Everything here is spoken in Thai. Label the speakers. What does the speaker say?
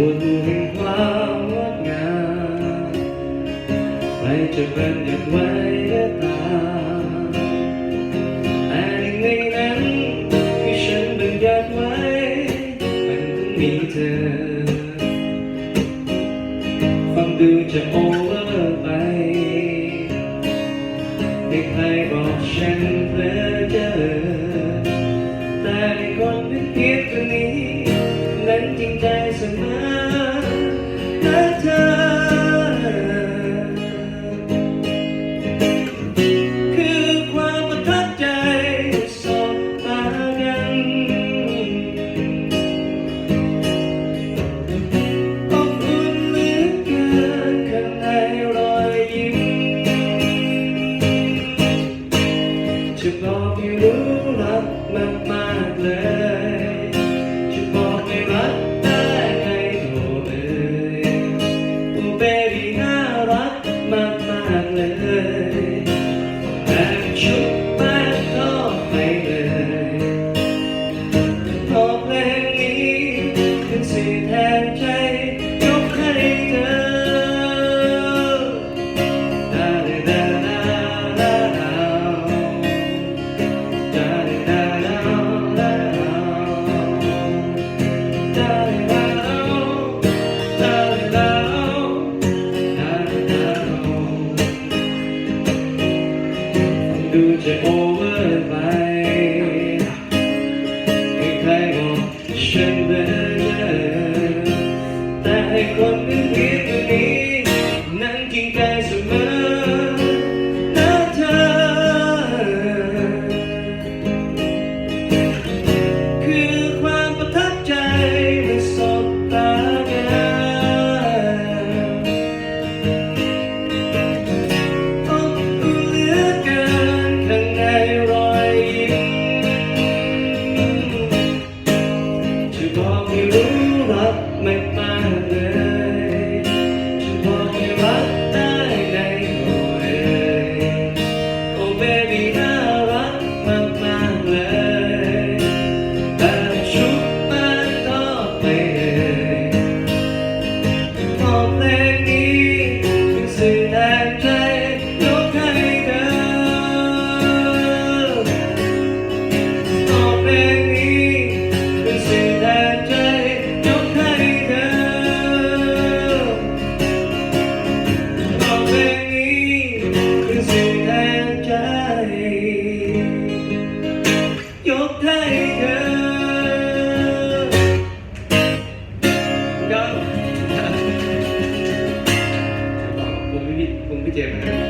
Speaker 1: วนแห่งความงดงามใครจะบันทึกไว้ก็ตามต่หนึ่ในนั้นที่ฉันบันทึกไว้มันต้องมีเธอ Ocean ready. Thank you.